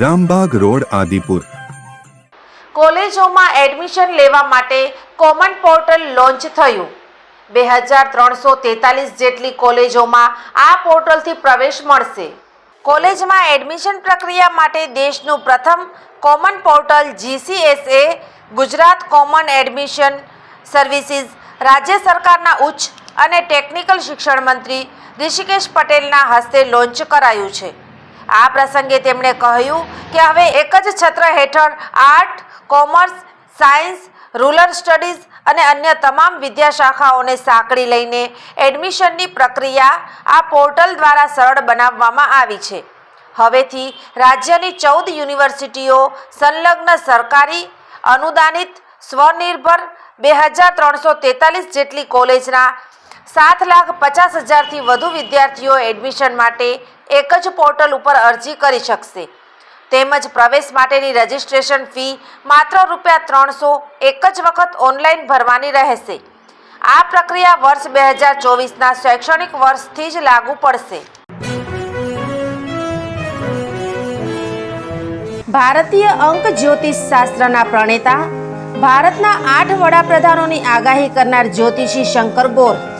Rambag road, Adipur. કોલેજોમાં admission લેવા માટે કોમન પોર્ટલ લોન્ચ થયું. બે હજાર ત્રણસો તેતાલીસ જેટલી કોલેજોમાં આ પોર્ટલથી પ્રવેશ મળશે. કોલેજમાં એડમિશન પ્રક્રિયા માટે દેશનું પ્રથમ common portal GCSA, Gujarat common admission services, રાજ્ય સરકારના ઉચ્ચ અને ટેકનિકલ શિક્ષણ મંત્રી ઋષિકેશ પટેલના હસ્તે લોન્ચ કરાયું છે. આ પ્રસંગે તેમણે કહ્યું કે હવે એક જ છત્ર હેઠળ art, commerce, science, rural studies અને અન્ય તમામ વિદ્યાશાખાઓને સાંકળી લઈને એડમિશનની પ્રક્રિયા આ પોર્ટલ દ્વારા સરળ બનાવવામાં આવી છે. હવેથી રાજ્યની ચૌદ યુનિવર્સિટીઓ સંલગ્ન સરકારી, અનુદાનિત, સ્વનિર્ભર બે હજાર ત્રણસો તેતાલીસ જેટલી કોલેજના સાત લાખ પચાસ હજારથી વધુ વિદ્યાર્થીઓ એડમિશન માટે એક જ પોર્ટલ ઉપર અરજી કરી શકશે. તેમજ પ્રવેશ માટેની રજિસ્ટ્રેશન ફી માત્ર રૂપિયા ત્રણસો એક જ વખત ઓનલાઈન ભરવાની રહેશે. આ પ્રક્રિયા વર્ષ બે હજાર ચોવીસના શૈક્ષણિક વર્ષથી જ લાગુ પડશે. ભારતીય અંક જ્યોતિષ શાસ્ત્રના પ્રણેતા, ભારતના આઠ વડાપ્રધાનોની આગાહી કરનાર જ્યોતિષી શંકર ગોર